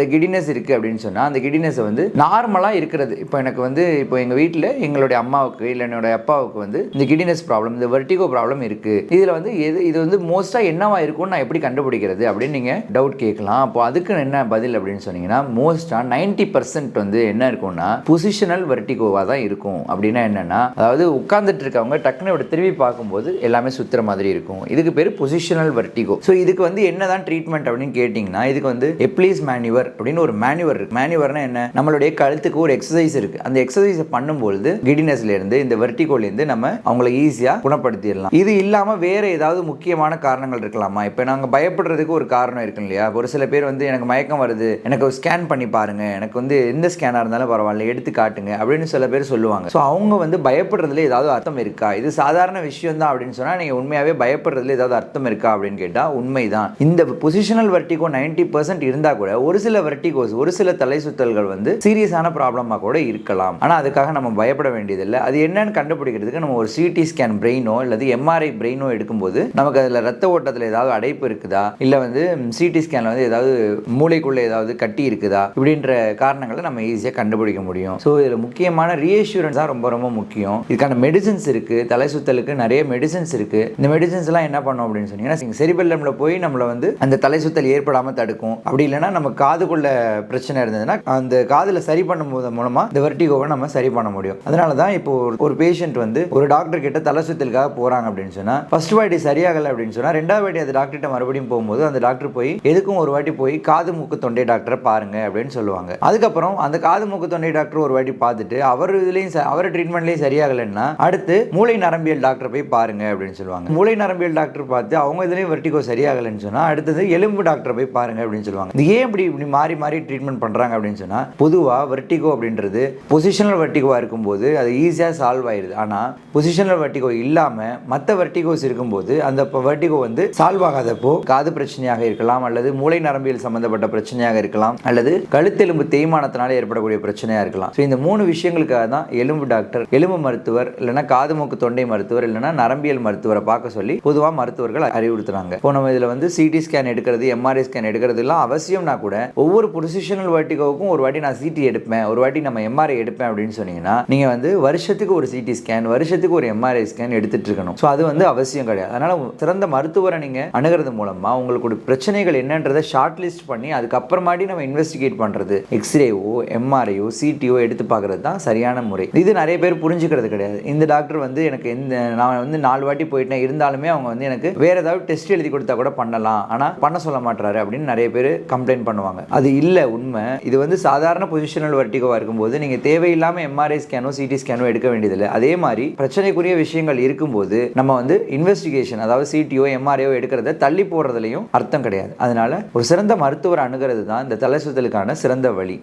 இந்த கிடினஸ் இருக்குது அப்படின்னு சொன்னால் அந்த கிடினஸை வந்து நார்மலாக இருக்கிறது. இப்போ எனக்கு வந்து இப்போ எங்கள் வீட்டில் எங்களுடைய அம்மாவுக்கு இல்லை என்னுடைய அப்பாவுக்கு வந்து இந்த கிடினஸ் ப்ராப்ளம் இந்த வெர்டிகோ ப்ராப்ளம் இருக்குது இதில் வந்து எது இது வந்து மோஸ்ட்டாக என்னவா இருக்கும்னு நான் எப்படி கண்டுபிடிக்கிறது அப்படின்னு நீங்கள் டவுட் கேட்கலாம். அப்போ அதுக்கு என்ன பதில் அப்படின்னு சொன்னீங்கன்னா மோஸ்ட்டாக நைன்டி பர்சன்ட் வந்து என்ன இருக்கும்னா பொசிஷனல் வெர்டிகோவாக தான் இருக்கும். அப்படின்னா என்னென்னா அதாவது உட்காந்துட்டு இருக்கவங்க டக்குன்னு இப்படி திரும்பி பார்க்கும்போது எல்லாமே சுற்றுற மாதிரி இருக்கும். இதுக்கு பேர் பொசிஷனல் வெர்டிகோ ஸோ இதுக்கு வந்து என்னதான் ட்ரீட்மெண்ட் அப்படின்னு கேட்டிங்கன்னா இதுக்கு வந்து எப்ளீஸ் மேனுவர் அப்படின்னு ஒரு மேனுவர் இருக்கு. மேனுவர்னா என்ன? நம்மளுடைய கழுத்துக்கு ஒரு எக்ஸசைஸ் இருக்கு. அந்த எக்ஸசைஸ் பண்ணும்பொழுது கிடினஸ்ல இருந்து இந்த வெர்டிகோல இருந்து நம்ம அவங்களை ஈஸியாக குணப்படுத்திடலாம். இது இல்லாமல் வேற ஏதாவது முக்கியமான காரணங்கள் இருக்கலாமா? இப்போ நாங்கள் பயப்படுறதுக்கு ஒரு காரணம் இருக்கு இல்லையா? ஒரு சில பேர் வந்து எனக்கு மயக்கம் வருது. எனக்கு ஸ்கேன் பண்ணி பாருங்க. எனக்கு வந்து எந்த ஸ்கேனாக இருந்தாலும் பரவாயில்ல. எடுத்து காட்டுங்க. அப்படின்னு சில பேர் சொல்லுவாங்க. ஸோ அவங்க வந்து பயப்படுறதுல ஏதாவது அர்த்தம் இருக்கா? இது சாதாரண விஷயம் தான் அப்படின்னு சொன்னால் நீங்கள் உண்மையாகவே பயப்படுறதுல ஏதாவது அர்த்தம் இருக்கா அப்படின்னு கேட்டால் உண்மைதான். இந்த பொசிஷனல் வர்ட்டிகோ நைன்டி பர்சன்ட் இருந்தால் கூட ஒரு சில வெர்டிகோஸ் ஒரு சில தலை சுத்தல்கள் வந்து சீரியஸான ப்ராப்ளமாக கூட இருக்கலாம். ஆனால் அதுக்காக நம்ம பயப்பட வேண்டியதில்லை. அது என்னன்னு கண்டுபிடிக்கிறதுக்கு நம்ம ஒரு சிடி ஸ்கேன் பிரெயினோ அல்லது எம்ஆர்ஐ பிரெயினோ எடுக்கும்போது நமக்கு அதில் ரத்த ஓட்டத்தில் ஏதாவது அடைப்பு இருக்குதா? இல்லை வந்து சிடி ஸ்கேனில் வந்து ஏதாவது மூளைக்குள்ளே ஏதாவது கட்டி இருக்குதா? இப்படின்ற காரணங்களை நம்ம ஈஸியாக கண்டுபிடிக்க முடியும். ஸோ இதில் முக்கியமான ரீஅஷூரன்ஸ் தான் ரொம்ப ரொம்ப முக்கியம். இதுக்கான மெடிசன்ஸ் இருக்குது தலை சுத்தலுக்கு நிறைய மெடிசன்ஸ் இருக்குது இந்த மெடிசன்ஸ்லாம் என்ன பண்ணும் அப்படின்னு சொன்னீங்கன்னா செரிபெல்லமில் போய் நம்மளை வந்து அந்த தலை சுத்தல் ஏற்படாமல் தடுக்கும். அப்படி இல்லைன்னா நம்ம காதுக்குள்ள பிரச்சனை இருந்ததுன்னா அந்த காதில் சரி பண்ணும்போது மூலமாக இந்த வெர்டிகோவை நம்ம சரி பண்ண முடியும். அதனால தான் இப்போ ஒரு- ஒரு பேஷண்ட் வந்து ஒரு டாக்டர் கிட்ட தலை சுத்தலுக்காக போகிறாங்க அப்படின்னு சொன்னால் ஃபர்ஸ்ட் வாட்டி சரியாகலை அப்படின்னு சொன்னால் ரெண்டாவது வாட்டி அந்த டாக்டர்கிட்ட மறுபடியும் போகும்போது அந்த டாக்டர் போய் எதுக்கும் ஒரு வாட்டி போய் காது மூக்கு தொண்டை டாக்டரை பாருங்க அப்படின்னு சொல்லுவாங்க. அதுக்கப்புறம் அந்த காது மூக்கு தொண்டை டாக்டர் ஒரு வாட்டி பார்த்துட்டு அவர் இதுலேயும் ச- அவர் ட்ரீட்மெண்ட்லேயும் சரியாகலைன்னா அடுத்து மூளை நரம்பியல் டாக்டர் போய் பாருங்க அப்படின்னு சொல்லுவாங்க. மூளை நரம்பியல் டாக்டர் பார்த்து அவங்க இதுலேயும் வெர்டிகோ சரியாகலைன்னு சொன்னால் அடுத்தது எலும்பு டாக்டர் போய் பாருங்க அப்படின்னு சொல்லுவாங்க. இது ஏன் இப்படி இப்படி மாறி மாறி ட்ரீட்மெண்ட் பண்ணுறாங்க அப்படின்னு சொன்னால் பொதுவாக வெர்டிகோ அப்படின்றது பொசிஷனல் வெர்டிகோவாக இருக்கும்போது அது ஈஸியாக சால்வ் ஆயிடுது ஆனால் பொசிஷனல் வெர்டிகோ இல்லாமல் மற்ற வெர்டிகோஸ் இருக்கும்போது அந்த வெர்டிகோ வந்து சால்வ் ஆகாதப்போ காது பிரச்சனையாக இருக்கலாம் அல்லது மூளை நரம்பியல் சம்பந்தப்பட்ட பிரச்சனையாக இருக்கலாம் அல்லது கழுத்தெலும்பு தேய்மானத்தினால ஏற்படக்கூடிய பிரச்சனையாக இருக்கலாம். ஸோ இந்த மூணு விஷயங்களுக்காக தான் எலும்பு டாக்டர் எலும்பு மருத்துவர் இல்லைனா காது மூக்கு தொண்டை மருத்துவர் இல்லைனா நரம்பியல் மருத்துவரை பார்க்க சொல்லி பொதுவாக மருத்துவர்கள் அறிவுறுத்துறாங்க. இப்போ நம்ம இதில் வந்து சிடி ஸ்கேன் எடுக்கிறது எம்ஆர்ஐ ஸ்கேன் எடுக்கிறது எல்லாம் அவசியம்னா கூட ஒவ்வொரு பொசிஷனல் வெர்டிகோவுக்கும் ஒரு வாட்டி நான் சிடி எடுப்பேன் ஒரு வாட்டி நம்ம எம்ஆர்ஐ எடுப்பேன் அப்படின்னு சொன்னீங்கன்னா நீங்கள் வந்து வருஷத்துக்கு ஒரு சிடி ஸ்கேன் வருஷத்துக்கு ஒரு எம்ஆர்ஐ ஸ்கேன் எடுத்துட்டு இருக்கணும். ஸோ அது வந்து அவசியம் கிடையாது. அதனால் சிறந்த மருத்துவரை நீங்கள் அணுகிறது மூலமாக உங்களுக்கு பிரச்சனைகள் என்னன்றதை ஷார்ட் லிஸ்ட் பண்ணி அதுக்கப்புறமாட்டி நம்ம இன்வெஸ்டிகேட் பண்ணுறது எக்ஸ்ரேவோ எம்ஆர்ஐயோ சிடிஓ எடுத்து பார்க்குறது தான் சரியான முறை. இது நிறைய பேர் புரிஞ்சுக்கிறது கிடையாது. இந்த டாக்டர் வந்து எனக்கு இந்த நான் வந்து நாலு வாட்டி போயிட்டேன். இருந்தாலுமே அவங்க வந்து எனக்கு வேறு ஏதாவது டெஸ்ட் எழுதி கொடுத்தா கூட பண்ணலாம். ஆனால் பண்ண சொல்ல மாட்டாரு அப்படின்னு நிறைய பேர் கம்ப்ளைண்ட் பண்ணுவாங்க. அது இல்லை உண்மை. இது வந்து சாதாரண பொசிஷனல் வர்ட்டிகோவாக இருக்கும்போது நீங்கள் தேவையில்லாமல் எம்ஆர்ஐ ஸ்கேனோ சிடி ஸ்கேனோ எடுக்க வேண்டியதில்லை. அதே மாதிரி பிரச்சனைக்குரிய விஷயங்கள் இருக்கும்போது நம்ம வந்து இன்வெஸ்டிகேஷன் அதாவது சிடிஓ எம்ஆர்ஐஓ எடுக்கிறத தள்ளி போடுறதுலையும் அர்த்தம் கிடையாது. அதனால ஒரு சிறந்த மருத்துவர் அணுகிறது தான் இந்த தலை சுத்தலுக்கான சிறந்த வழி.